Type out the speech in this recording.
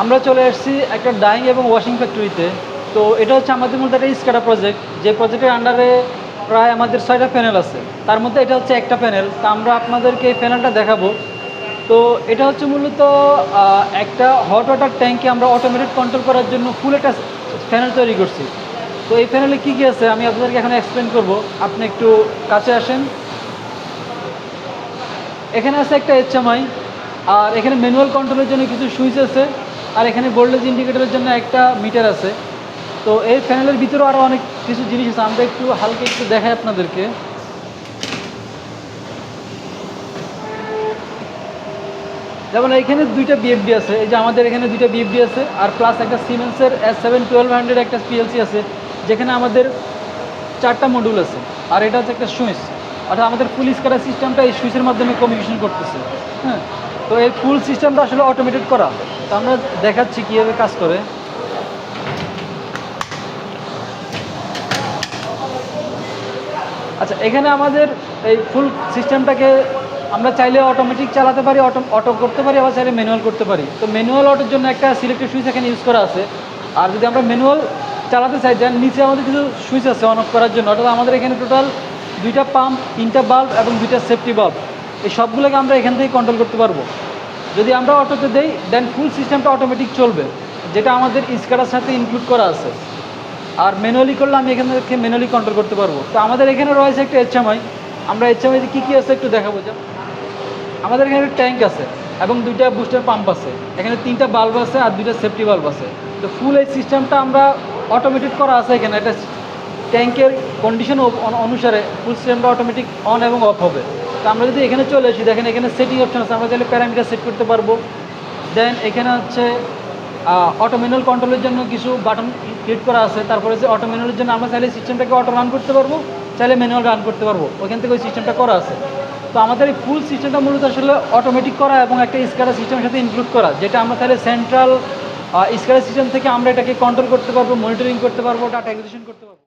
আমরা চলে এসেছি একটা ডাইং এবং ওয়াশিং ফ্যাক্টরিতে তো এটা হচ্ছে আমাদের মধ্যে একটা স্কাটা প্রজেক্ট যে প্রজেক্টের আন্ডারে প্রায় আমাদের ছয়টা প্যানেল আছে। তার মধ্যে এটা হচ্ছে একটা প্যানেল তা আমরা আপনাদেরকে এই প্যানেলটা দেখাবো। তো এটা হচ্ছে মূলত একটা হট ওয়াটার ট্যাঙ্কে আমরা অটোমেটিক কন্ট্রোল করার জন্য ফুল একটা প্যানেল তৈরি করছি। তো এই প্যানেলে কী কী আছে আমি আপনাদেরকে এখন এক্সপ্লেন করব। আপনি একটু কাছে আসেন। এখানে আছে একটা এইচএমআই আর এখানে ম্যানুয়াল কন্ট্রোলের জন্য কিছু সুইচ আছে। আর এখানে ভোল্টেজ ইন্ডিকেটরের জন্য একটা মিটার আছে। তো এই প্যানেলের ভিতরেও আরও অনেক কিছু জিনিস আছে। আমরা একটু হালকা একটু দেখাই আপনাদেরকে। যেমন এখানে দুইটা বিএফডি আছে। এই যে আমাদের এখানে দুইটা বিএফডি আছে আর প্লাস একটা সিমেন্সের এস সেভেন টুয়েলভ হান্ড্রেড একটা পিএলসি আছে, যেখানে আমাদের চারটা মডিউল আছে। আর এটা হচ্ছে একটা সুইচ। অর্থাৎ আমাদের ফুল স্কাটার সিস্টেমটা এই সুইচের মাধ্যমে কমিউনিকেশন করতেছে। হ্যাঁ তো এই ফুল সিস্টেমটা আসলে অটোমেটেড করা। তো আমরা দেখাচ্ছি কীভাবে কাজ করে। আচ্ছা এখানে আমাদের এই ফুল সিস্টেমটাকে আমরা চাইলে অটোমেটিক চালাতে পারি অটো অটো করতে পারি, আবার চাইলে ম্যানুয়াল করতে পারি। তো ম্যানুয়াল অটোর জন্য একটা সিলেক্টেড সুইচ এখানে ইউজ করা আছে। আর যদি আমরা ম্যানুয়াল চালাতে চাই দেন নিচে আমাদের কিছু সুইচ আছে অন অফ করার জন্য। অর্থাৎ আমাদের এখানে টোটাল দুইটা পাম্প তিনটা বাল্ব এবং দুইটা সেফটি বাল্ব এই সবগুলোকে আমরা এখান থেকে কন্ট্রোল করতে পারব। যদি আমরা অটোতে দেই দেন ফুল সিস্টেমটা অটোমেটিক চলবে, যেটা আমাদের ইস্কাটার সাথে ইনক্লুড করা আছে। আর ম্যানুয়ালি করলে আমি এখান থেকে ম্যানুয়ালি কন্ট্রোল করতে পারব। তো আমাদের এখানে রয়েছে একটা এইচএমআই আমরা এইচএমআইতে কী কী আছে একটু দেখাবো, যা আমাদের এখানে একটা ট্যাঙ্ক আছে এবং দুইটা বুস্টার পাম্প আছে। এখানে তিনটা বাল্ব আছে আর দুইটা সেফটি বাল্ব আছে। তো ফুল এই সিস্টেমটা আমরা অটোমেটিক করা আছে এখানে। একটা ট্যাঙ্কের কন্ডিশন অনুসারে ফুল সিস্টেমটা অটোমেটিক অন এবং অফ হবে। আমরা যদি এখানে চলে আসি, দেখেন এখানে সেটিং অপশন আছে, আমরা চাইলে প্যারামিটার সেট করতে পারব। দেন এখানে হচ্ছে অটো ম্যানুয়াল কন্ট্রোলের জন্য কিছু বাটন ক্রিয়েট করা আছে। তারপরে যে অটো ম্যানুয়ালের জন্য আমরা চাইলে সিস্টেমটাকে অটো রান করতে পারব, চাইলে ম্যানুয়াল রান করতে পারব। ওইখান থেকে ওই সিস্টেমটা করা আছে। তো আমাদের এই ফুল সিস্টেমটা মূলত আসলে অটোমেটিক করা এবং একটা স্কাটার সিস্টেমের সাথে ইনক্লুড করা, যেটা আমরা তাহলে সেন্ট্রাল স্কাটার সিস্টেম থেকে আমরা এটাকে কন্ট্রোল করতে পারব মনিটরিং করতে পারব ডাটা অ্যাকুইজিশন করতে পারব।